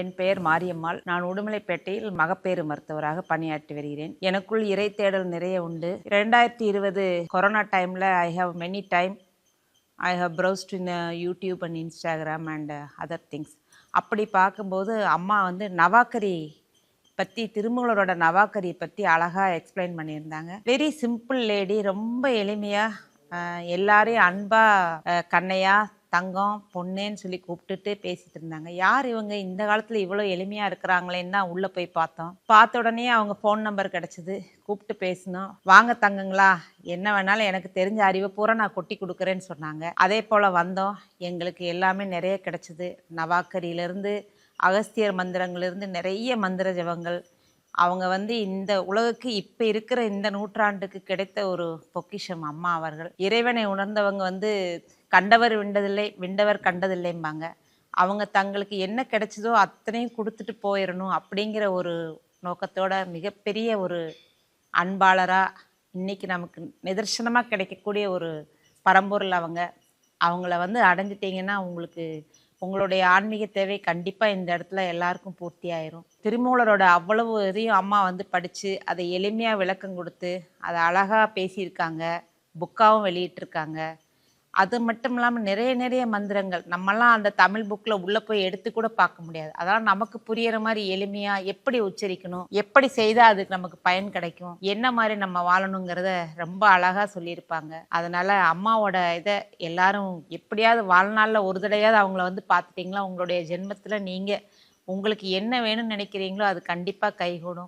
என் பெயர் மாரியம்மாள். நான் உடுமலைப்பேட்டையில் மகப்பேறு மருத்துவராக பணியாற்றி வருகிறேன். எனக்குள் இறை தேடல் நிறைய உண்டு. ரெண்டாயிரத்தி இருபது கொரோனா டைமில் I how many time I have browsed in YouTube and Instagram and other things அப்படி பார்க்கும்போது அம்மா வந்து நவாக்கரி பற்றி திருமூலரோட நவாக்கரி பற்றி அழகாக எக்ஸ்பிளைன் பண்ணியிருந்தாங்க. வெரி சிம்பிள் லேடி ரொம்ப எளிமையாக uh, எல்லாரையும் அன்பாக uh, கண்ணையா தங்கம் பொண்ணேன்னு சொல்லி கூப்பிட்டுட்டு பேசிட்டு இருந்தாங்க. யார் இவங்க? இந்த காலத்தில் இவ்வளோ எளிமையாக இருக்கிறாங்களேன்னு தான் உள்ளே போய் பார்த்தோம். பார்த்த உடனே அவங்க ஃபோன் நம்பர் கிடச்சிது. கூப்பிட்டு பேசினோம். வாங்க தங்கங்களா என்ன வேணாலும் எனக்கு தெரிஞ்ச அறிவை பூரா நான் கொட்டி கொடுக்குறேன்னு சொன்னாங்க. அதே போல் வந்தோம். எங்களுக்கு எல்லாமே நிறைய கிடச்சிது. நவாக்கரியிலேருந்து அகஸ்தியர் மந்திரங்கள்லேருந்து நிறைய மந்திர ஜபங்கள். அவங்க வந்து இந்த உலகுக்கு இப்போ இருக்கிற இந்த நூற்றாண்டுக்கு கிடைத்த ஒரு பொக்கிஷம் அம்மா அவர்கள். இறைவனை உணர்ந்தவங்க வந்து கண்டவர் விண்டதில்லை விண்டவர் கண்டதில்லைம்பாங்க. அவங்க தங்களுக்கு என்ன கிடைச்சதோ அத்தனையும் கொடுத்துட்டு போயிடணும் அப்படிங்கிற ஒரு நோக்கத்தோட மிகப்பெரிய ஒரு அன்பாளராக இன்றைக்கி நமக்கு நிதர்சனமாக கிடைக்கக்கூடிய ஒரு பரம்பொருள் அவங்க. அவங்கள வந்து அடைஞ்சிட்டிங்கன்னா உங்களுக்கு உங்களுடைய ஆன்மீக தேவை கண்டிப்பாக இந்த இடத்துல எல்லாருக்கும் பூர்த்தி ஆயிரும். திருமூலரோட அவ்வளவு இதையும் அம்மா வந்து படித்து அதை எளிமையாக விளக்கம் கொடுத்து அதை அழகாக பேசியிருக்காங்க புக்காகவும் வெளியிட்டிருக்காங்க. அது மட்டும் இல்லாமல் நிறைய நிறைய மந்திரங்கள். நம்மலாம் அந்த தமிழ் புக்கில் உள்ளே போய் எடுத்து கூட பார்க்க முடியாது. அதெல்லாம் நமக்கு புரியிற மாதிரி எளிமையாக எப்படி உச்சரிக்கணும் எப்படி செய்தால் அதுக்கு நமக்கு பயன் கிடைக்கும் என்ன மாதிரி நம்ம வாழணுங்கிறத ரொம்ப அழகாக சொல்லியிருப்பாங்க. அதனால் அம்மாவோட இதை எல்லாரும் எப்படியாவது வாழ்நாளில் ஒரு தடையாவது அவங்கள வந்து பார்த்துட்டிங்களா? உங்களுடைய ஜென்மத்தில் நீங்கள் உங்களுக்கு என்ன வேணும்னு நினைக்கிறீங்களோ அது கண்டிப்பாக கைகூடும்.